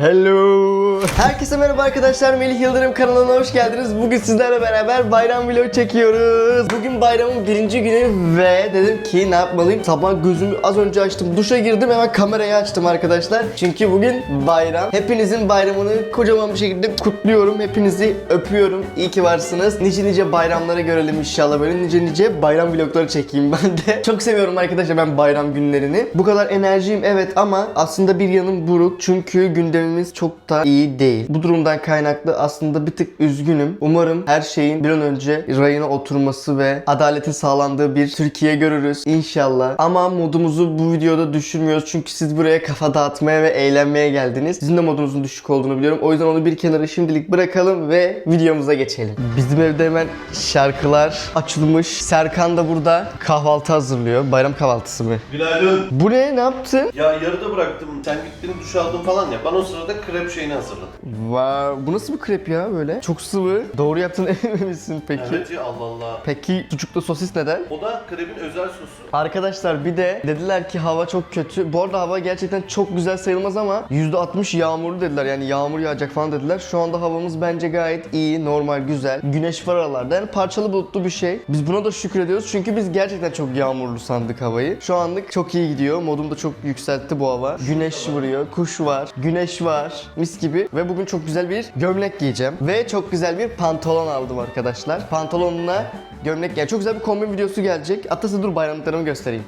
Hello. Herkese merhaba arkadaşlar. Melih Yıldırım kanalına hoş geldiniz. Bugün sizlerle beraber bayram vlog çekiyoruz. Bugün bayramın birinci günü ve dedim ki ne yapmalıyım? Sabah gözümü az önce açtım. Duşa girdim hemen kamerayı açtım arkadaşlar. Çünkü bugün bayram. Hepinizin bayramını kocaman bir şekilde kutluyorum. Hepinizi öpüyorum. İyi ki varsınız. Nice nice bayramları görelim inşallah. Böyle nice nice bayram vlogları çekeyim ben de. Çok seviyorum arkadaşlar ben bayram günlerini. Bu kadar enerjiyim evet ama aslında bir yanım buruk. Çünkü gündemimiz çok da iyi değil. Bu durumdan kaynaklı aslında bir tık üzgünüm. Umarım her şeyin bir an önce rayına oturması ve adaletin sağlandığı bir Türkiye görürüz inşallah. Ama modumuzu bu videoda düşürmüyoruz. Çünkü siz buraya kafa dağıtmaya ve eğlenmeye geldiniz. Sizin de modunuzun düşük olduğunu biliyorum. O yüzden onu bir kenara şimdilik bırakalım ve videomuza geçelim. Bizim evde hemen şarkılar açılmış. Serkan da burada kahvaltı hazırlıyor. Bayram kahvaltısı mı? Günaydın. Bu ne? Ne yaptın? Ya yarıda bıraktım. Sen gittin duş aldın falan ya. Ben o sırada krep şeyini hazırladım. Wow, bu nasıl bir krep ya böyle? Çok sıvı. Doğru yaptığını emin misin peki? Evet ya Allah Allah. Peki sucuklu sosis neden? O da krepin özel sosu. Arkadaşlar bir de dediler ki hava çok kötü. Bu arada hava gerçekten çok güzel sayılmaz ama %60 yağmurlu dediler. Yani yağmur yağacak falan dediler. Şu anda havamız bence gayet iyi, normal, güzel. Güneş var aralarda. Yani parçalı bulutlu bir şey. Biz buna da şükrediyoruz çünkü biz gerçekten çok yağmurlu sandık havayı. Şu anlık çok iyi gidiyor. Modum da çok yükseltti bu hava. Güneş vuruyor, kuş var, güneş var. Mis gibi. Ve bugün çok güzel bir gömlek giyeceğim. Ve çok güzel bir pantolon aldım arkadaşlar. Pantolonla gömlek yani çok güzel bir kombin videosu gelecek. Size dur bayramlıklarımı göstereyim.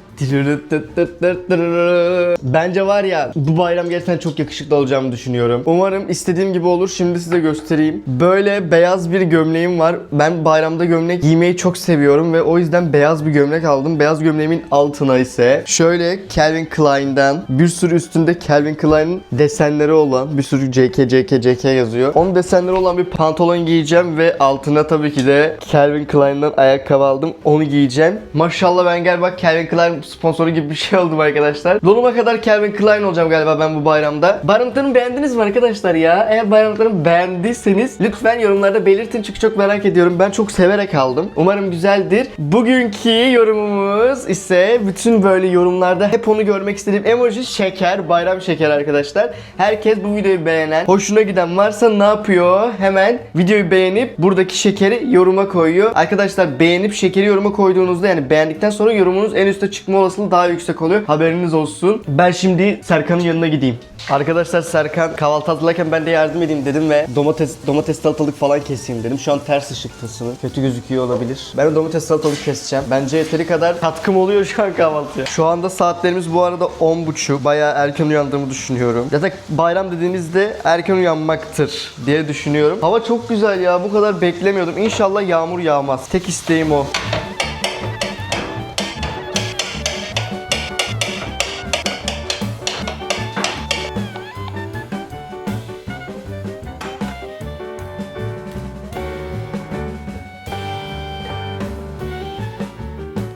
Bence var ya bu bayram gerçekten çok yakışıklı olacağımı düşünüyorum. Umarım istediğim gibi olur. Şimdi size göstereyim. Böyle beyaz bir gömleğim var. Ben bayramda gömlek giymeyi çok seviyorum ve o yüzden beyaz bir gömlek aldım. Beyaz gömleğimin altına ise şöyle Calvin Klein'den bir sürü üstünde Calvin Klein'in desenleri olan bir sürü JK JK JK yazıyor. Onun desenleri olan bir pantolon giyeceğim ve altına tabii ki de Calvin Klein'den ayakkabı aldım. Onu giyeceğim. Maşallah ben galiba Calvin Klein sponsoru gibi bir şey oldum arkadaşlar. Donuma kadar Calvin Klein olacağım galiba ben bu bayramda. Bayramlarımı beğendiniz mi arkadaşlar ya? Eğer bayramlarımı beğendiyseniz lütfen yorumlarda belirtin çünkü çok merak ediyorum. Ben çok severek aldım. Umarım güzeldir. Bugünkü yorumumuz ise bütün böyle yorumlarda hep onu görmek istediğim emoji şeker, bayram şeker arkadaşlar. Herkes bu videoyu beğenen, hoşuna giden varsa ne yapıyor? Hemen videoyu beğenip buradaki şekeri yoruma koyuyor. Arkadaşlar beğenip şekeri yoruma koyduğunuzda yani beğendikten sonra yorumunuz en üste çıkma olasılığı daha yüksek oluyor. Haberiniz olsun. Ben şimdi Serkan'ın yanına gideyim. Arkadaşlar Serkan kahvaltı hazırlarken ben de yardım edeyim dedim ve domates domates salatalık falan keseyim dedim. Şu an ters ışıktasın. Kötü gözüküyor olabilir. Ben de domates salatalık keseceğim. Bence yeteri kadar katkım oluyor şu an kahvaltıya. Şu anda saatlerimiz bu arada 10.30. Bayağı erken uyandığımı düşünüyorum. Ya da bayram dediğinizde erken uyanmaktır diye düşünüyorum. Hava çok güzel ya. Bu kadar beklemiyordum. İnşallah yağmur yağmaz. Tek isteğim o.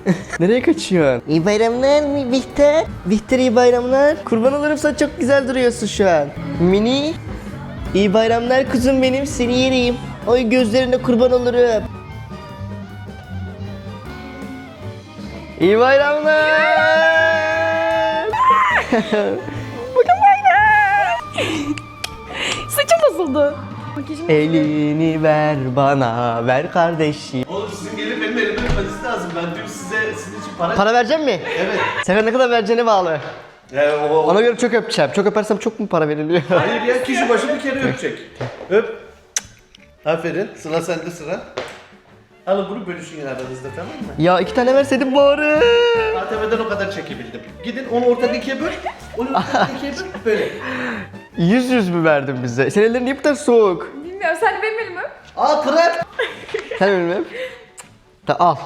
Nereye kaçıyorsun? İyi bayramlar mı Bihter? Bihter iyi bayramlar. Kurban olurum sen çok güzel duruyorsun şu an. Mini. İyi bayramlar kuzum benim seni yerim. Oy gözlerine kurban olurum. İyi bayramlar. Saçım bozuldu. Makyajım Elini ver bana ver kardeşim. Oğlum sizin gelip benim elime öpmeniz lazım. Ben için para... Para verecek mi? Evet. Sefer ne kadar vereceğine bağlı. Yani o, o- Ona göre çok öpeceğim. Çok öpersem çok mu para veriliyor? Hayır ya kişi başı bir kere öpecek. Öp. Aferin. Sıra sende sıra. Alın bunu bölüşün aranızda tamam mı? ya iki tane verseydin bari. ATV'den o kadar çekebildim. Gidin onu ortadan ikiye böl. Onu ortadan ikiye böl. Böyle. Yüz yüz mü verdin bize? Senin ellerin niye bu kadar soğuk? Bilmiyorum sen de benim elimi öp. Aa krep. Sen benim hep. Ta al.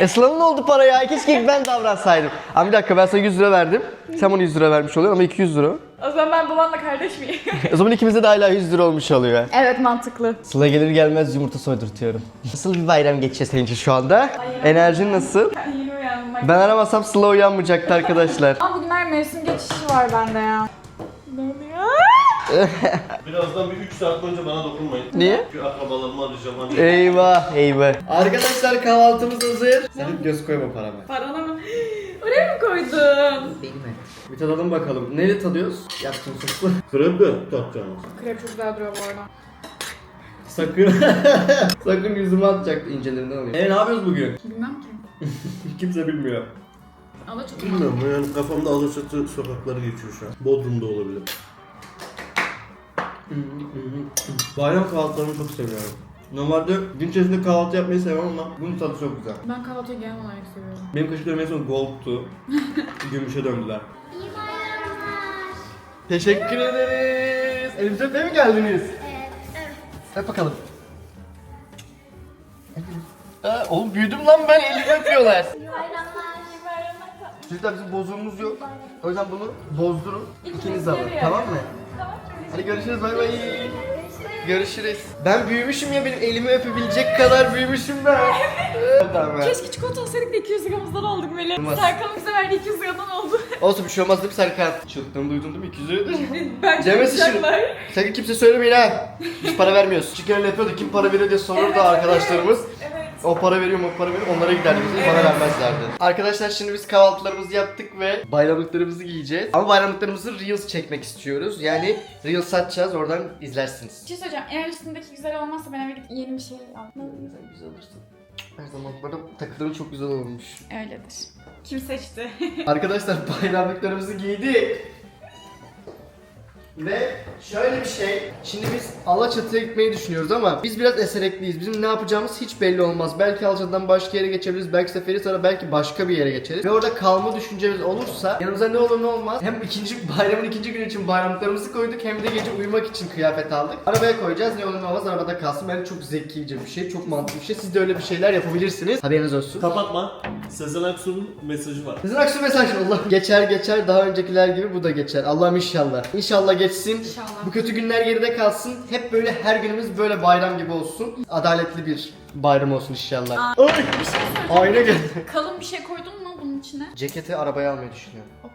Eslan'ın ne oldu para ya? Keşke ben davransaydım. Ama bir dakika ben sana 100 lira verdim. Sen bana 100 lira vermiş oluyorsun ama 200 lira. O zaman ben babanla kardeş miyim? O zaman ikimize de hala 100 lira olmuş oluyor. evet mantıklı. Sıla gelir gelmez yumurta soydurtuyorum. Nasıl bir bayram geçiyor senin için şu anda? Enerjin nasıl? Ben yeni uyandım. Ben aramasam Sıla uyanmayacaktı arkadaşlar. Ama bugünler mevsim geçişi var bende ya. Ne oluyor? Birazdan bir 3 saat boyunca bana dokunmayın. Niye? Çünkü akrabalarımı arayacağım hani. Eyvah eyvah. Arkadaşlar kahvaltımız hazır. Sen göz koyma parama. Parana mı? O ne Buraya mı koydun? Benim Bir tadalım bakalım. Neyle tadıyoruz? Yaptığım soslu. Krepe tatacağız. Krep çok güzel duruyor bu arada. Sakın. Sakın yüzüme atacaktı incelerinden alayım. E ne yapıyoruz bugün? Bilmem ki. Kimse bilmiyor. Alaçatı. Bilmiyorum yani kafamda Alaçatı sokakları geçiyor şu an. Bodrum'da olabilir. Bayram kahvaltılarını çok seviyorum. Normalde gün içerisinde kahvaltı yapmayı sevmem ama bunun tadı çok güzel. Ben kahvaltıyı genel olarak seviyorum. Benim kaşıklarım en son gold'tu. Gümüşe döndüler. Teşekkür ederiz. Elimize öpmeye mi geldiniz? Evet. Öp bakalım. Aa, oğlum büyüdüm lan ben elimi öpüyorlar. Bayramlar. Çocuklar bizim bozuğumuz yok. O yüzden bunu bozdurun. İkiniz alın. Tamam mı? Hadi görüşürüz bay bay. Görüşürüz. Ben büyümüşüm ya benim elimi öpebilecek kadar büyümüşüm ben. Evet. tamam. Keşke çikolata olsaydık da 200 gramızdan aldık böyle. Olmaz. Serkan bize verdi 200 gramdan oldu. Olsun bir şey olmaz değil mi Serkan? Çılgın duydun değil mi? 200 liradır. Bence Cemesi şimdi. yapacaklar. Sakın kimse söylemeyin ha. Biz para vermiyoruz. Çıkarın yapıyordu kim para veriyor diye sorurdu arkadaşlarımız. Evet. O para veriyor mu o para veriyor onlara giderdi bize para vermezlerdi. Arkadaşlar şimdi biz kahvaltılarımızı yaptık ve bayramlıklarımızı giyeceğiz. Ama bayramlıklarımızı Reels çekmek istiyoruz. Yani Reels açacağız oradan izlersiniz. Bir şey söyleyeceğim. Eğer üstündeki güzel olmazsa ben eve gidip yeni bir şey almam. Güzel, güzel olursun. Her zaman bana takılarım çok güzel olmuş. Öyledir. Kim seçti? Arkadaşlar bayramlıklarımızı giydik. Ve şöyle bir şey. Şimdi biz Alaçatı'ya gitmeyi düşünüyoruz ama biz biraz eserekliyiz. Bizim ne yapacağımız hiç belli olmaz. Belki Alaçatı'dan başka yere geçebiliriz. Belki seferi sonra belki başka bir yere geçeriz. Ve orada kalma düşüncemiz olursa yanımıza ne olur ne olmaz. Hem ikinci bayramın ikinci günü için bayramlıklarımızı koyduk hem de gece uyumak için kıyafet aldık. Arabaya koyacağız. Ne olur ne olmaz arabada kalsın. Bence çok zekice bir şey. Çok mantıklı bir şey. Siz de öyle bir şeyler yapabilirsiniz. Haberiniz olsun. Kapatma. Sezen Aksu'nun mesajı var. Sizin aksu mesaj Allah. Geçer geçer daha öncekiler gibi bu da geçer. Allah'ım inşallah. İnşallah geçsin. İnşallah. Bu kötü günler geride kalsın. Hep böyle her günümüz böyle bayram gibi olsun. Adaletli bir bayram olsun inşallah. Ay! Bir şey söyleyeceğim. Ayna geldi. Kalın bir şey koydun mu bunun içine? Ceketi arabaya almayı düşünüyorum. Ok.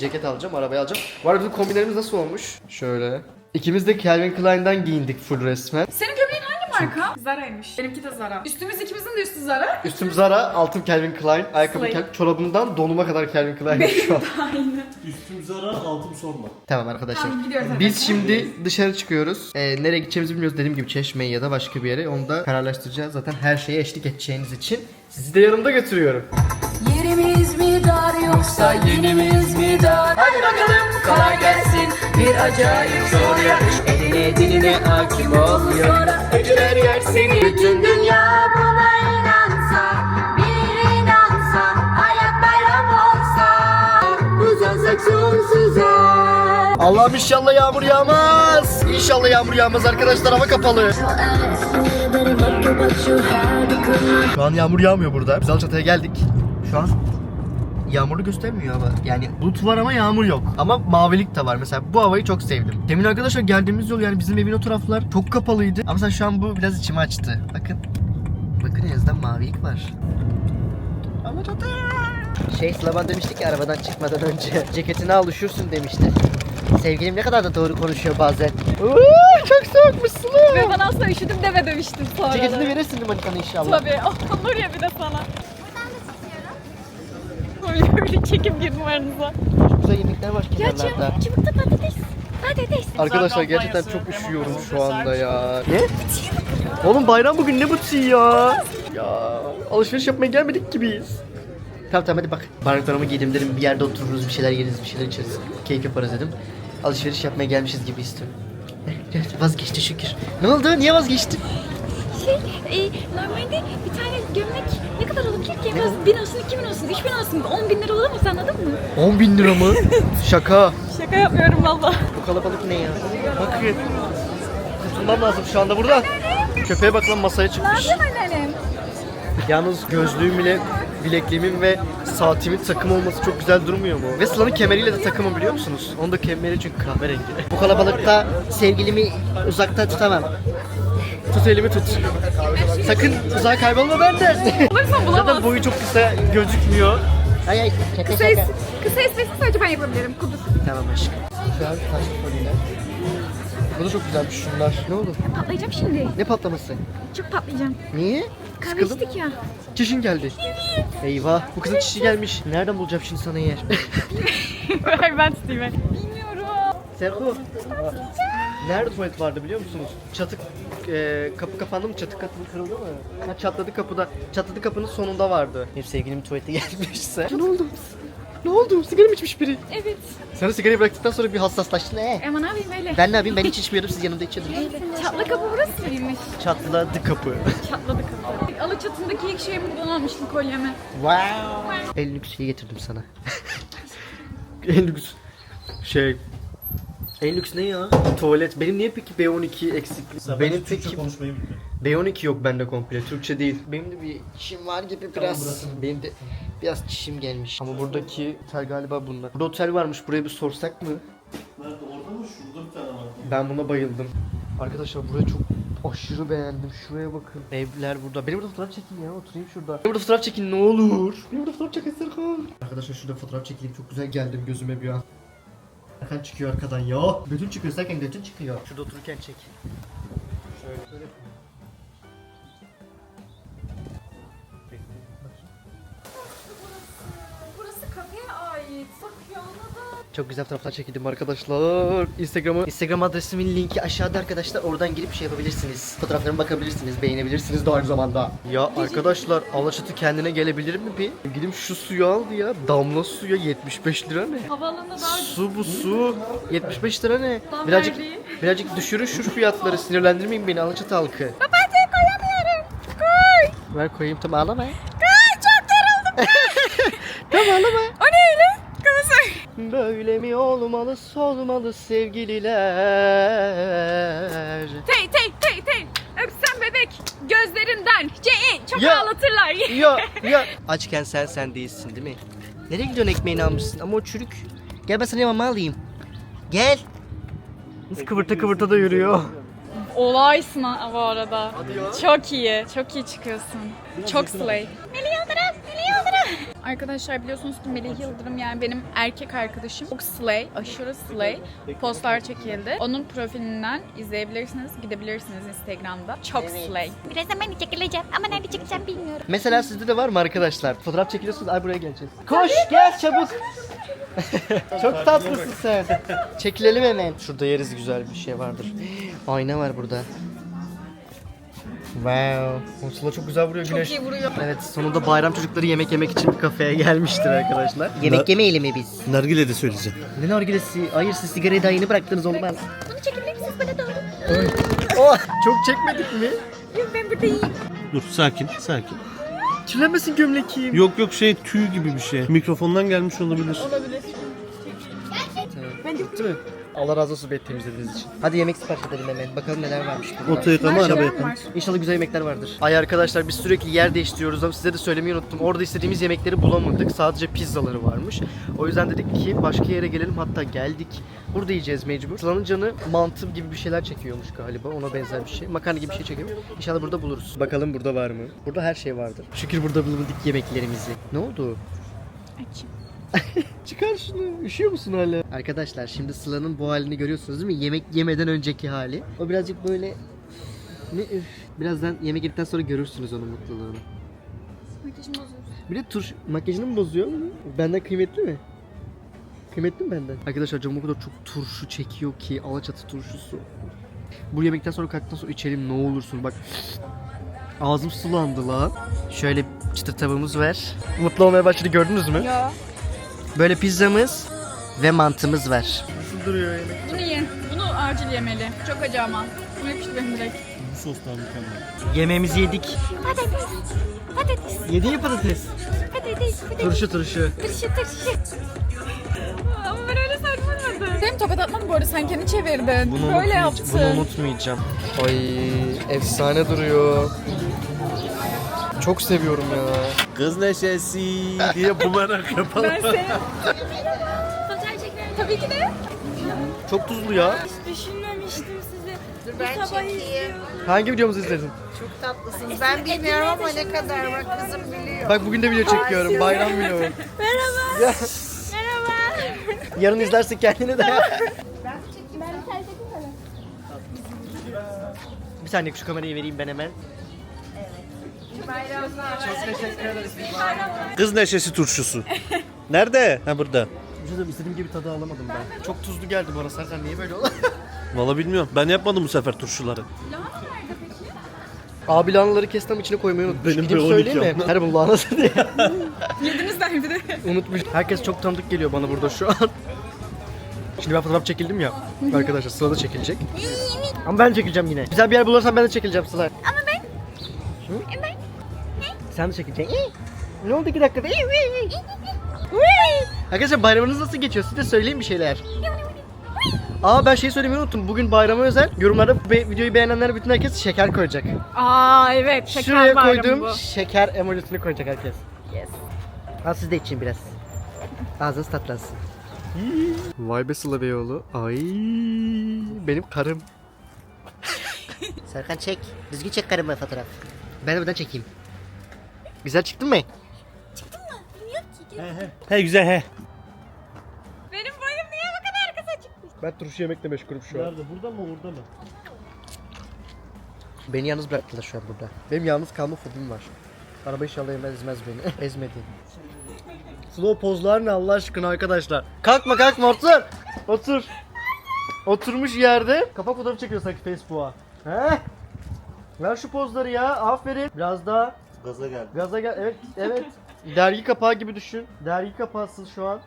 Ceket alacağım, arabaya alacağım. Bu arada bizim kombinlerimiz nasıl olmuş? Şöyle. İkimiz de Calvin Klein'dan giyindik full resmen. Senin gömleğin hangi marka? Zara'ymış. Benimki de Zara. Üstümüz ikimizin de üstü Zara. Üstüm Zara, altım Calvin Klein, ayakkabı Slay. Calvin, çorabımdan donuma kadar Calvin Klein şu an. Aynı. Üstüm zara altım sorma. Tamam arkadaşlar. Tamam, gidiyoruz. Biz şimdi dışarı çıkıyoruz. Ee, nereye gideceğimizi bilmiyoruz. Dediğim gibi Çeşme'ye ya da başka bir yere. Onu da kararlaştıracağız. Zaten her şeye eşlik edeceğiniz için sizi de yanımda götürüyorum. Mi dar yoksa yenimiz mi dar? Hadi bakalım kolay gelsin bir acayip zor yarış Eline diline hakim oluyor acılar yer seni Bütün dünya buna inansa bir inansa Hayat bayram olsa uzansak sonsuza Allah'ım inşallah yağmur yağmaz. İnşallah yağmur yağmaz arkadaşlar hava kapalı. Şu an yağmur yağmıyor burada. Biz Alçatı'ya geldik. Şu an yağmurlu göstermiyor hava. Yani bulut var ama yağmur yok. Ama mavilik de var. Mesela bu havayı çok sevdim. Demin arkadaşlar geldiğimiz yol yani bizim evin o taraflar çok kapalıydı. Ama mesela şu an bu biraz içimi açtı. Bakın. Bakın en azından mavilik var. Alaçatı. Şey Slavan demişti ki arabadan çıkmadan önce ceketini al üşürsün demişti. Sevgilim ne kadar da doğru konuşuyor bazen. Uuu, çok soğukmuş Sıla. Ve ben asla üşüdüm deme demiştim sonra. Ceketini verirsin Manika'na inşallah. Tabii. Oh, Nur ya bir de sana. Öyle öyle çekim girdim aranıza. Çok güzel yemekler var kenarlarda. Çubukta patates. Patates. Arkadaşlar gerçekten çok üşüyorum şu anda ya. Ne? Oğlum bayram bugün ne butiği ya? Ya alışveriş yapmaya gelmedik ki biz. Tamam tamam hadi bak. Barınaklarımı giydim dedim bir yerde otururuz bir şeyler yeriz bir şeyler içeriz. Keyif yaparız dedim. Alışveriş yapmaya gelmişiz gibi istiyorum. Evet, vazgeçti şükür. Ne oldu? Niye vazgeçtin? Şey, e, normalde bir tane gömlek ne kadar olabilir ki? Biraz bin olsun, iki bin olsun, üç bin olsun, on bin lira olamaz anladın mı? 10 bin lira mı? Şaka. Şaka yapmıyorum valla. Bu kalabalık ne ya? Bakın. Kurtulmam lazım şu anda buradan. Köpeğe bak lan masaya çıkmış. Anneannem. Yalnız gözlüğüm ile bilekliğimin ve saatimin takım olması çok güzel durmuyor mu? Ve Sıla'nın kemeriyle de takımım biliyor musunuz? Onun da kemeri çünkü kahverengi. Bu kalabalıkta sevgilimi uzakta tutamam. Tut elimi tut. Sakın uzağa kaybolma benden. Bulursan Zaten bulamazsın. boyu çok kısa gözükmüyor. Ay ay şaka Kısa, es- kısa esprisi sadece ben yapabilirim. Kuduz. Tamam aşkım. Şu an taş kolyeler. Bu da çok güzelmiş şunlar. Ne oldu? Patlayacağım şimdi. Ne patlaması? Çok patlayacağım. Niye? Kahve Sıkıldın içtik ya. Çişin geldi. Eyvah. Bu kızın çişi gelmiş. Nereden bulacağım şimdi sana yer? Ver ben tutayım. Bilmiyorum. Serko. Nerede tuvalet vardı biliyor musunuz? Çatı e, kapı kapandı mı? Çatı kapı kırıldı mı? Ha, çatladı kapıda. Çatladı kapının sonunda vardı. Benim sevgilim tuvalete gelmişse. Ne oldu? Ne oldu? Sigara mı içmiş biri? Evet. Sen sigarayı bıraktıktan sonra bir hassaslaştın ee. Ama ne yapayım öyle? Ben ne yapayım? Ben hiç içmiyordum. Siz yanımda içiyordunuz. Çatlı kapı burası mıymış? Çatladı kapı. Çatladı kapı. Alıçatındaki ilk şeyimi buradan almıştım kolyeme. Wow. En lüks şeyi getirdim sana. en lüks şey. En lüks ne ya? Tuvalet. Benim niye peki B12 eksikli? Benim peki konuşmayı bilmiyorum. B12 yok bende komple. Türkçe değil. Benim de bir çişim var gibi biraz. Benim de biraz çişim gelmiş. Ama buradaki otel galiba bunlar. Burada otel varmış. Buraya bir sorsak mı? Nerede orada mı? Şurada bir tane var. Ben buna bayıldım. Arkadaşlar burayı çok aşırı beğendim. Şuraya bakın. Evler burada. Benim burada fotoğraf çekin ya. Oturayım şurada. Benim burada fotoğraf çekin ne olur. Benim burada fotoğraf çekin Serkan. Arkadaşlar şurada fotoğraf çekeyim. Çok güzel geldim gözüme bir an. Serkan çıkıyor arkadan ya. Götün çıkıyor Serkan götün çıkıyor. Şurada otururken çek. Şöyle. Şöyle. Çok güzel fotoğraflar çekildim arkadaşlar. Instagram'ı Instagram adresimin linki aşağıda arkadaşlar. Oradan girip şey yapabilirsiniz. Fotoğraflarıma bakabilirsiniz, beğenebilirsiniz de aynı zamanda. Ya arkadaşlar Alaçatı kendine gelebilir mi bir? Gidim şu suyu aldı ya. Damla suya 75 lira ne? Havaalanında daha Su bu su. 75 lira ne? Tam Birazcık verdiği. birazcık düşürün şu fiyatları. Sinirlendirmeyin beni Alaçatı halkı. Ben koyamıyorum. Koy. Ver koyayım tamam ağlama. Koy çok daraldım. Tamam ağlama. o ne. Böyle mi olmalı solmalı sevgililer? Tey tey tey tey. Öpsem bebek gözlerinden. Ceyi çok Ya. ağlatırlar. ya ya. Açken sen sen değilsin değil mi? Nereye gidiyorsun ekmeğini almışsın ama o çürük. Gel ben sana mama alayım. Gel. Nasıl kıvırta kıvırta da yürüyor. Olaysın bu arada. Çok iyi. Çok iyi çıkıyorsun. Çok slay. Melih. Arkadaşlar biliyorsunuz ki Melih Yıldırım yani benim erkek arkadaşım. Çok slay, aşırı slay postlar çekildi. Onun profilinden izleyebilirsiniz, gidebilirsiniz Instagram'da. Çok slay. Birazdan ben de çekileceğim ama nerede çekeceğim bilmiyorum. Mesela sizde de var mı arkadaşlar? Fotoğraf çekiliyorsunuz ay buraya geleceğiz. Koş gel çabuk. Çok tatlısın sen. Çekilelim hemen. Şurada yeriz güzel bir şey vardır. Ayna var burada. Wow. O Sıla çok güzel vuruyor güneş. iyi vuruyor. Evet sonunda bayram çocukları yemek yemek için bir kafeye gelmiştir arkadaşlar. Yemek yemeyelim mi biz? Nargile de söyleyeceğim. Ne nargilesi? Hayır siz sigarayı daha yeni bıraktınız olmaz. Bunu çekebilir misiniz bana doğru? Oh, çok çekmedik mi? Yok ben burada iyiyim. Dur sakin sakin. Kirlenmesin gömleğim. Yok yok şey tüy gibi bir şey. Mikrofondan gelmiş olabilir. Bitti mi? Allah razı olsun beni temizlediğiniz için. Hadi yemek sipariş edelim hemen. Bakalım neler varmış burada. Oto yıkama araba yıkama. İnşallah güzel yemekler vardır. Ay arkadaşlar biz sürekli yer değiştiriyoruz ama size de söylemeyi unuttum. Orada istediğimiz yemekleri bulamadık. Sadece pizzaları varmış. O yüzden dedik ki başka yere gelelim. Hatta geldik. Burada yiyeceğiz mecbur. Sıla'nın canı mantı gibi bir şeyler çekiyormuş galiba. Ona benzer bir şey. Makarna gibi bir şey çekiyor. İnşallah burada buluruz. Bakalım burada var mı? Burada her şey vardır. Şükür burada bulamadık yemeklerimizi. Ne oldu? Açım. Çıkar şunu. Üşüyor musun hala? Arkadaşlar şimdi Sıla'nın bu halini görüyorsunuz değil mi? Yemek yemeden önceki hali. O birazcık böyle... Ne üf. Birazdan yemek yedikten sonra görürsünüz onun mutluluğunu. Makyajımı bozuyorsun. Bir de tur makyajını mı bozuyor? Benden kıymetli mi? Kıymetli mi benden? Arkadaşlar canım o kadar çok turşu çekiyor ki Alaçatı turşusu. Bu yemekten sonra kalktıktan sonra içelim ne olursun bak. Ağzım sulandı la. Şöyle çıtır tavuğumuz var. Mutlu olmaya başladı gördünüz mü? Ya. Böyle pizzamız ve mantımız var. Nasıl duruyor yemek? Bunu ye. Bunu acil yemeli. Çok acı ama. Bu yakıştı benim direkt. Bu sostan mükemmel. Yemeğimizi yedik. Patates. Patates. Yedi ya patates. Patates. Patates. Turşu turşu. Tırşı tırşı. Ama ben öyle sarmadım. Benim tokat atmam bu arada sen kendi çevirdin. Bunu, Böyle unutmayacağım, yaptın. bunu unutmayacağım. Ay efsane duruyor. Çok seviyorum ya. Kız neşesi diye bumerang yapalım. Ben seni Fotoğraf çekelim. tabii ki de. Çok tuzlu ya. Düşünmemiştim sizi. Ben çekeyim. Hangi videomuzu izledin? Çok tatlısınız. Ben bilmiyorum ama ne kadar bak kızım biliyor. Bak bugün de video çekiyorum. Bayram vlogu. Merhaba. Ya, Merhaba. yarın izlersin kendini de. Ben bir tane çekeyim sana. Bir saniye şu kamerayı vereyim ben hemen. Kız neşesi turşusu. Nerede? Ha burada. Vücudum istediğim gibi tadı alamadım ben. Çok tuzlu geldi bana Serkan niye böyle oldu? Valla bilmiyorum. Ben yapmadım bu sefer turşuları. Abi lahanaları kestim içine koymayı unutmuş. Benim Gidip de 12 söyleyeyim mi? Her bu lahanası diye. Yediniz der bir de. Unutmuş. Herkes çok tanıdık geliyor bana burada şu an. Şimdi ben fotoğraf çekildim ya. Arkadaşlar Sıla da çekilecek. Ama ben çekileceğim yine. Güzel bir yer bulursam ben de çekileceğim Sıla. Ama ben. Ben. Sen de çekileceksin. Ne oldu iki dakikada? Arkadaşlar bayramınız nasıl geçiyor? Siz de söyleyin bir şeyler. Aa ben şey söylemeyi unuttum. Bugün bayrama özel yorumlarda be- videoyu beğenenler bütün herkes şeker koyacak. Aa evet şeker Şuraya bayramı koyduğum bu. şeker emojisini koyacak herkes. Yes. Al siz de için biraz. Ağzınız tatlansın. Vay be Sıla Beyoğlu. Ay benim karım. Serkan çek. Düzgün çek karımı fotoğraf. Ben de buradan çekeyim. Güzel çıktın mı? He güzel he. Benim boyum niye bu kadar kısa çıktı? Ben turşu yemekle meşgulüm şu an. Nerede? Burada mı orada mı? Beni yalnız bıraktılar şu an burada. Benim yalnız kalma fobim var. Araba inşallah ezmez, ezmez beni. Ezmedi. Slow pozlar ne Allah aşkına arkadaşlar. Kalkma kalkma otur. Otur. Oturmuş yerde. Kapak fotoğrafı çekiyor sanki Facebook'a. He? Ver şu pozları ya. Aferin. Biraz daha Gaza geldi. gaza gel. Evet, evet. Dergi kapağı gibi düşün. Dergi kapağısın şu an.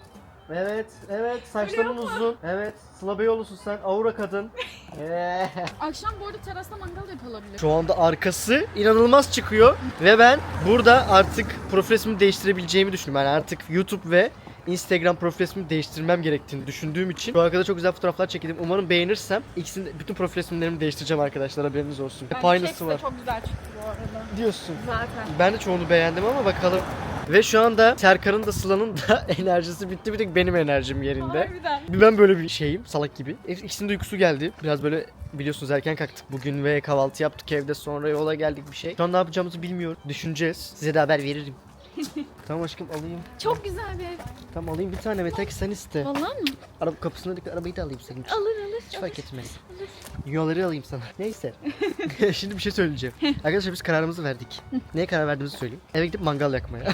Evet, evet. Saçların uzun. Evet. Sıla Beyoğlu'sun sen. Aura kadın. Eee. Akşam bu arada terasta mangal yapılabilir. Şu anda arkası inanılmaz çıkıyor ve ben burada artık profil resmimi değiştirebileceğimi düşünüyorum. Yani artık YouTube ve Instagram profil resmimi değiştirmem gerektiğini düşündüğüm için şu arkada çok güzel fotoğraflar çekildim. Umarım beğenirsem ikisini bütün profil resimlerimi değiştireceğim arkadaşlar haberiniz olsun. Hep aynısı var. çok güzel çıktı bu arada. Diyorsun. Zaten. Ben de çoğunu beğendim ama bakalım. Ve şu anda Serkan'ın da Sıla'nın da enerjisi bitti. Bir tek benim enerjim yerinde. Harbiden. Ben böyle bir şeyim salak gibi. İkisinin de uykusu geldi. Biraz böyle biliyorsunuz erken kalktık bugün ve kahvaltı yaptık evde sonra yola geldik bir şey. Şu an ne yapacağımızı bilmiyoruz. Düşüneceğiz. Size de haber veririm. tamam aşkım alayım. Çok güzel bir ev. Tamam alayım bir tane Mete ki sen iste. Vallahi mı? Araba kapısına dik arabayı da alayım senin için. Alır alır. Hiç fark etmez. Dünyaları alayım sana. Neyse. Şimdi bir şey söyleyeceğim. Arkadaşlar biz kararımızı verdik. Neye karar verdiğimizi söyleyeyim. Eve gidip mangal yakmaya.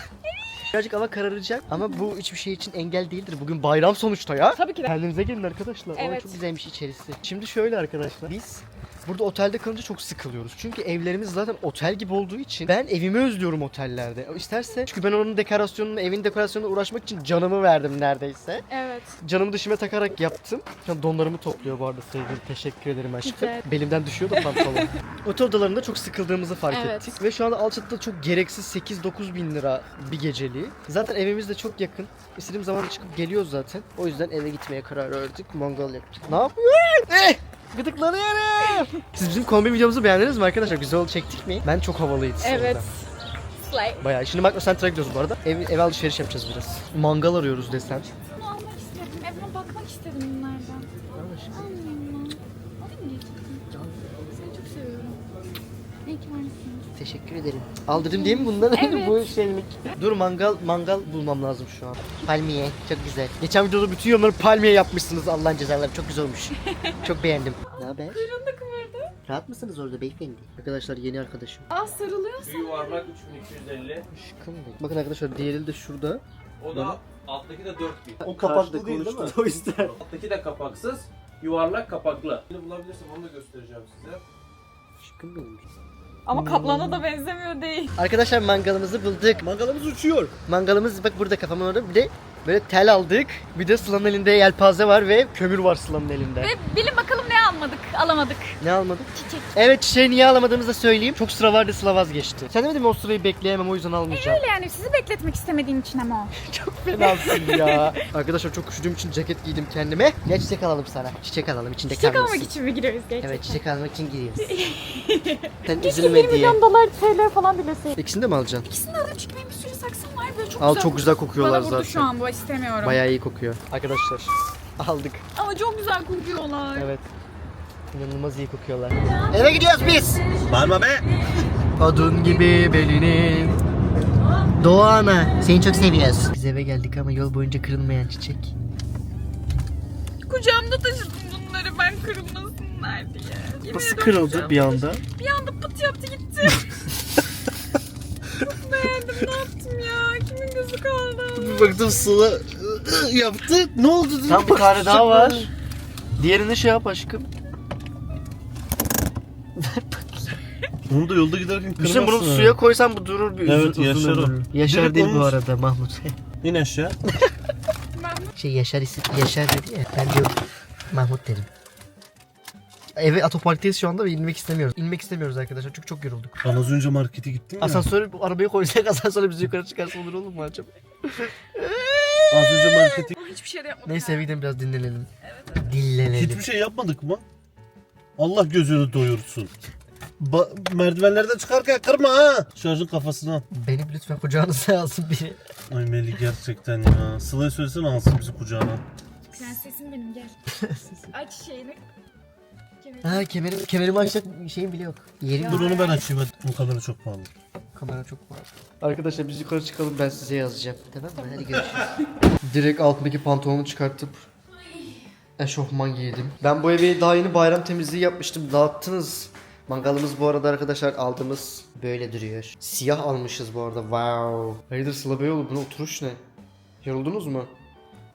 Birazcık hava kararacak ama bu hiçbir şey için engel değildir. Bugün bayram sonuçta ya. Tabii ki de. Kendinize gelin arkadaşlar. Evet. çok güzelmiş içerisi. Şimdi şöyle arkadaşlar. Biz burada otelde kalınca çok sıkılıyoruz. Çünkü evlerimiz zaten otel gibi olduğu için ben evimi özlüyorum otellerde. İsterse çünkü ben onun dekorasyonunu, evin dekorasyonuna uğraşmak için canımı verdim neredeyse. Evet. Canımı dişime takarak yaptım. Şu an donlarımı topluyor bu arada sevgili. Teşekkür ederim aşkım. Güzel. Belimden düşüyor da pantolon. Otel odalarında çok sıkıldığımızı fark Evet. ettik. Ve şu anda Alçatı'da çok gereksiz 8-9 bin lira bir geceliği. Zaten evimiz de çok yakın. İstediğim zaman çıkıp geliyoruz zaten. O yüzden eve gitmeye karar verdik. Mangal yaktık. Ne yapıyorsun? Eh! Gıdıklanıyorum. Siz bizim kombi videomuzu beğendiniz mi arkadaşlar? Güzel oldu çektik mi? Ben çok havalıydı. Evet. Slay. Bayağı. Şimdi Makro Center'a gidiyoruz bu arada. Ev, ev alışveriş yapacağız biraz. Mangal arıyoruz desem. Bunu almak istedim. Evime bakmak istedim bunlardan. Mı? Varsın. Teşekkür ederim. Aldırdım değil mi bunları? Evet. Bu şeylik. Dur mangal mangal bulmam lazım şu an. Palmiye çok güzel. Geçen videoda bütün yorumları palmiye yapmışsınız Allah'ın cezaları. Çok güzel olmuş. çok beğendim. Ne haber? Kuyruğunu da kıvırdı. Rahat mısınız orada beyefendi? Arkadaşlar yeni arkadaşım. Aa sarılıyorsun. Şu yuvarlak 3250. Aşkım benim. Bakın arkadaşlar diğeri de şurada. O da alttaki de 4000. O kapaklı değil değil mi? O yüzden. Alttaki de kapaksız. Yuvarlak kapaklı. Bunu bulabilirsem onu da göstereceğim size. Aşkım benim. Ama kaplana da benzemiyor değil. Arkadaşlar mangalımızı bulduk. Mangalımız uçuyor. Mangalımız bak burada kafamın orada. Bir de böyle tel aldık. Bir de Sıla'nın elinde yelpaze var ve kömür var Sıla'nın elinde. Ve bilin bakalım ne almadık, alamadık. Ne almadık? Çiçek. Evet çiçeği niye alamadığımızı da söyleyeyim. Çok sıra vardı Sıla vazgeçti. Sen demedin mi o sırayı bekleyemem o yüzden almayacağım. Öyle yani sizi bekletmek istemediğim için ama o. çok fenasın ya. Arkadaşlar çok üşüdüğüm için ceket giydim kendime. Gel çiçek alalım sana. Çiçek alalım içinde Çiçek kalmasın. almak için mi giriyoruz gerçekten? Evet çiçek almak için giriyoruz. Sen 1 üzülme diye. milyon dolar TL falan bilese. İkisini de mi alacaksın? İkisini de çünkü benim bir sürü saksım var böyle çok Al güzel. çok güzel kokuyorlar Bana vurdu zaten. şu an bu istemiyorum. Bayağı iyi kokuyor. Arkadaşlar aldık. Ama çok güzel kokuyorlar. Evet. İnanılmaz iyi kokuyorlar. Eve gidiyoruz biz. Bağırma be. Odun gibi belini. Doğan'a seni çok seviyoruz. Biz eve geldik ama yol boyunca kırılmayan çiçek. Kucağımda taşıdım bunları ben kırılmasınlar diye. Yemin Nasıl kırıldı bir anda? Bir anda pıt yaptı gitti. Çok beğendim ne yaptım ya? Kimin gözü kaldı? Baktım Sıla yaptı. Ne oldu? dedim. Tam bir tane daha var. Diğerini şey yap aşkım. Onu da yolda giderken kırmazsın. Düşün bunu ha. suya koysan bu durur bir Evet, uzun, yaşar uzun o. ömür. Yaşar Direkt değil bu arada Mahmut. İn aşağı. şey Yaşar isim Yaşar dedi ya. Ben de Mahmut derim. Eve otoparkteyiz şu anda ve inmek istemiyoruz. İnmek istemiyoruz arkadaşlar çünkü çok yorulduk. Ben az önce markete gittim ya. Asansörü bu arabaya koysak asansöre bizi yukarı çıkarsa olur olur mu acaba? Az önce markete Hiçbir şey de yapmadım. Neyse eve gidelim biraz dinlenelim. Dinlenelim. Hiçbir şey yapmadık mı? Allah gözünü doyursun. Ba- merdivenlerden çıkarken kırma ha. Şarjın kafasına. Beni lütfen kucağınıza alsın biri. Ay Melih gerçekten ya. Sıla'ya söylesene alsın bizi kucağına. Prensesim benim gel. Aç şeyini. Ha kemerim, kemerimi açacak şeyim bile yok. Yerim Dur onu ben açayım hadi. Bu kamera çok pahalı. Kamera çok var. Arkadaşlar biz yukarı çıkalım ben size yazacağım. Tamam mı? Hadi görüşürüz. Direkt altındaki pantolonu çıkartıp eşofman giydim. Ben bu evi daha yeni bayram temizliği yapmıştım. Dağıttınız. Mangalımız bu arada arkadaşlar aldığımız böyle duruyor. Siyah almışız bu arada. Wow. Hayırdır Sıla Beyoğlu bu oturuş ne? Yoruldunuz mu?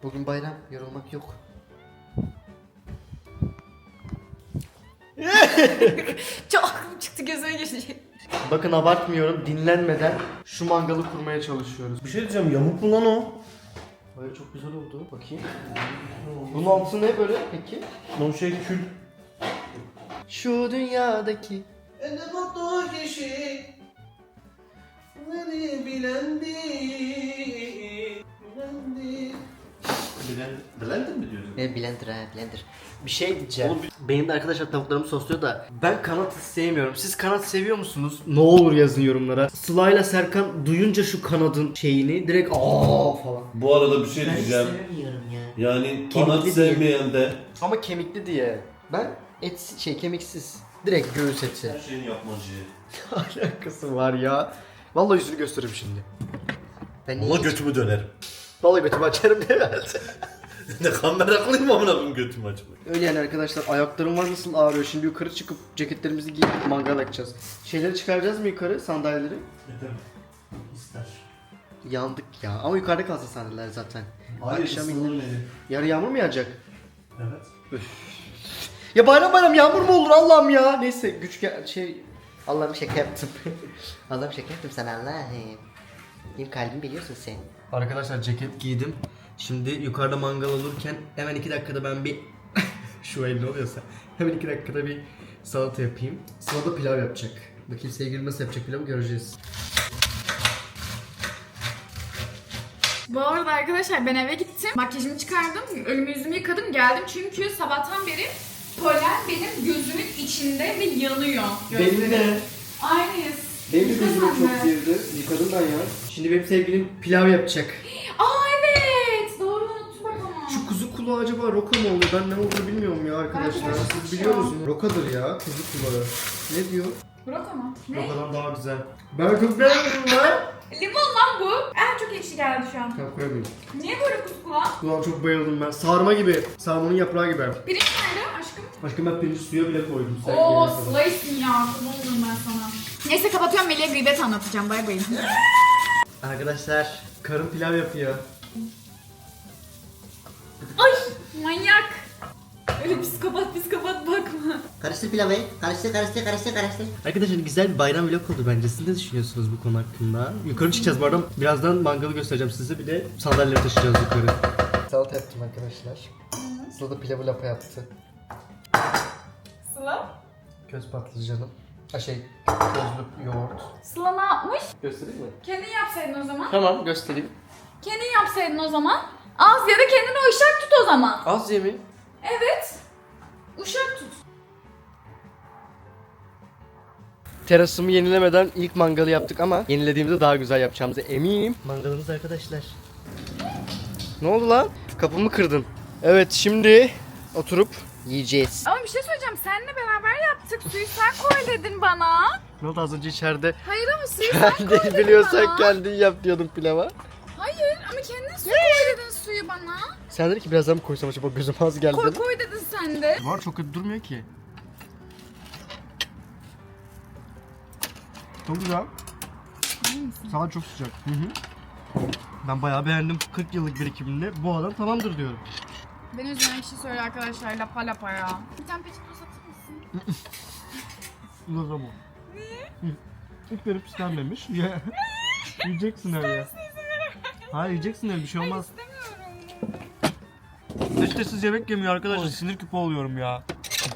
Bugün bayram. Yorulmak yok. Çok aklım çıktı gözüme geçecek. Bakın abartmıyorum. Dinlenmeden şu mangalı kurmaya çalışıyoruz. Bir şey diyeceğim yamuk mu lan o? Böyle çok güzel oldu. Bakayım. Bunun altı ne böyle peki? O şey kül. Şu dünyadaki En mutlu kişi Beni bilendi Bilendi Bilendi mi diyorsun? Ne blender ha blender. Bir şey diyeceğim. Benim de arkadaşlar tavuklarımı sosluyor da ben kanat sevmiyorum. Siz kanat seviyor musunuz? Ne olur yazın yorumlara. Sıla ile Serkan duyunca şu kanadın şeyini direkt aa falan. Bu arada bir şey Ben diyeceğim sevmiyorum ya. Yani Kemikli kanat sevmeyen de Ama kemikli diye. Ben et şey kemiksiz. Direkt göğüs eti. Her şeyin yapmacı Alakası var ya. Vallahi yüzünü gösteririm şimdi. Ben Allah götümü dönerim Vallahi götümü açarım diye verdi. Ne kan meraklıyım amına koyayım götümü açmak Öyle yani arkadaşlar ayaklarım var nasıl ağrıyor. Şimdi yukarı çıkıp ceketlerimizi giyip mangal yakacağız. Şeyleri çıkaracağız mı yukarı sandalyeleri? Yeter İster Yandık ya. Ama yukarıda kalsın sandalyeler zaten. Hayır Akşam ısınır indir. Melih Yarın yağmur mu yağacak? Evet Ya bayram bayram yağmur mu olur Allah'ım ya? Neyse güç gel şey Allah'ım şaka yaptım. Allah'ım şaka yaptım sana Allah'ım. Benim kalbimi biliyorsun sen. Arkadaşlar ceket giydim. Şimdi yukarıda mangal olurken hemen iki dakikada ben bir şu el ne oluyorsa hemen iki dakikada bir salata yapayım. Sıla da pilav yapacak. Bakayım sevgilim nasıl yapacak pilavı göreceğiz. Bu arada arkadaşlar ben eve gittim. Makyajımı çıkardım. Ölümü yüzümü yıkadım. Geldim çünkü sabahtan beri polen benim gözümün içinde ve yanıyor. Belli ne? Aynıyız. Benim de gözüme çok de. girdi. Yıkadım ben ya. Şimdi benim sevgilim pilav yapacak. Aa evet. Doğru unuttum bak ama. Şu kuzu kulağı acaba roka mı oluyor? Ben ne olduğunu bilmiyorum ya arkadaşlar. Belki Siz şey biliyor musunuz? Rokadır ya kuzu kulağı. Ne diyor? Broko mu? Ne? Rokadan daha güzel. Ben çok beğendim lan. Limon lan bu. En çok ekşi geldi şu an. Tamam koyamayayım. Niye böyle kuskula? Kulağım çok bayıldım ben. Sarma gibi. Sarmanın yaprağı gibi. Pirinç nerede aşkım? Başka ben pirinci suya bile koydum. Sen Oo gelene kadar. slice'in ya. Kurban olurum ben sana. Neyse kapatıyorum Melih'e gıybet anlatacağım. Bay bay. Arkadaşlar karım pilav yapıyor. Ay manyak. Öyle psikopat psikopat bakma. Karıştır pilavı. Karıştır karıştır karıştır karıştır. Arkadaşlar güzel bir bayram vlog oldu bence. Siz ne düşünüyorsunuz bu konu hakkında? Yukarı çıkacağız bu arada. Birazdan mangalı göstereceğim size. Bir de sandalyeleri taşıyacağız yukarı. Salata yaptım arkadaşlar. Sıla da pilavı lapa yaptı. Sıla? Göz patlıcanım. Ha şey, közlü yoğurt. Sıla ne yapmış? Göstereyim mi? Kendin yapsaydın o zaman. Tamam göstereyim. Kendin yapsaydın o zaman. Az ya da kendine uşak tut o zaman. Az yemin. Evet. Uşak tut. Terasımı yenilemeden ilk mangalı yaptık ama yenilediğimizde daha güzel yapacağımıza eminim. Mangalımız arkadaşlar. Ne oldu lan? Kapımı kırdın. Evet şimdi oturup yiyeceğiz. Ama bir şey söyleyeceğim. Seninle beraber yaptık. Suyu sen koy dedin bana. Ne oldu az önce içeride? Hayır ama suyu sen koy Kendin dedin biliyorsan bana. kendin yap diyordun pilava. Hayır ama kendin su koy dedin suyu bana. Sen dedin ki birazdan mı koysam acaba gözüm az geldi. Koy koy dedin sen. sende. Var çok kötü durmuyor ki. Çok güzel. Sana çok sıcak. Hı hı. Ben bayağı beğendim. 40 yıllık birikimimle bu adam tamamdır diyorum. Beni üzülen kişi söyle arkadaşlar lapa lapa ya. Bir tane peçete zaman. Niye? İlk verip istenmemiş. Ye. Yiyeceksin öyle. Hayır yiyeceksin öyle bir şey olmaz. Peçetesiz yemek yemiyor arkadaşlar. Sinir küpü oluyorum ya.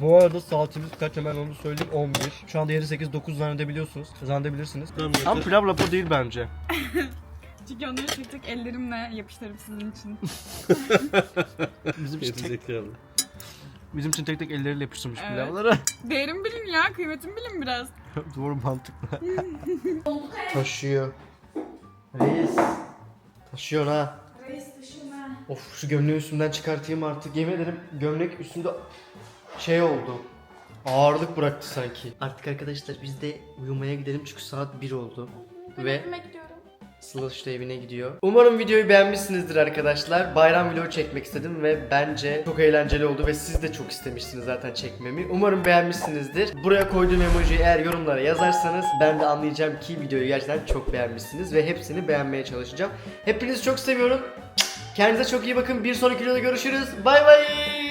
Bu arada saatimiz kaç hemen onu söyleyeyim 11. Şu anda 7 8 9 zannedebiliyorsunuz. Zannedebilirsiniz. Ama pilav lapa değil bence. Çünkü onları tek tek ellerimle yapıştırıp sizin için. Bizim için tek, Gerizekalı. Bizim için tek tek elleriyle yapıştırmış Evet. pilavları. Değerim bilin ya, kıymetim bilin biraz. Doğru mantıklı. Taşıyor. Reis. Taşıyor ha. Reis taşıma. Of şu gömleği üstümden çıkartayım artık. Yemin ederim gömlek üstümde şey oldu. Ağırlık bıraktı sanki. Artık arkadaşlar biz de uyumaya gidelim çünkü saat 1 oldu. Ve gidiyorum. Sıla işte evine gidiyor. Umarım videoyu beğenmişsinizdir arkadaşlar. Bayram vlogu çekmek istedim ve bence çok eğlenceli oldu ve siz de çok istemişsiniz zaten çekmemi. Umarım beğenmişsinizdir. Buraya koyduğum emojiyi eğer yorumlara yazarsanız ben de anlayacağım ki videoyu gerçekten çok beğenmişsiniz ve hepsini beğenmeye çalışacağım. Hepinizi çok seviyorum. Kendinize çok iyi bakın. Bir sonraki videoda görüşürüz. Bay bay.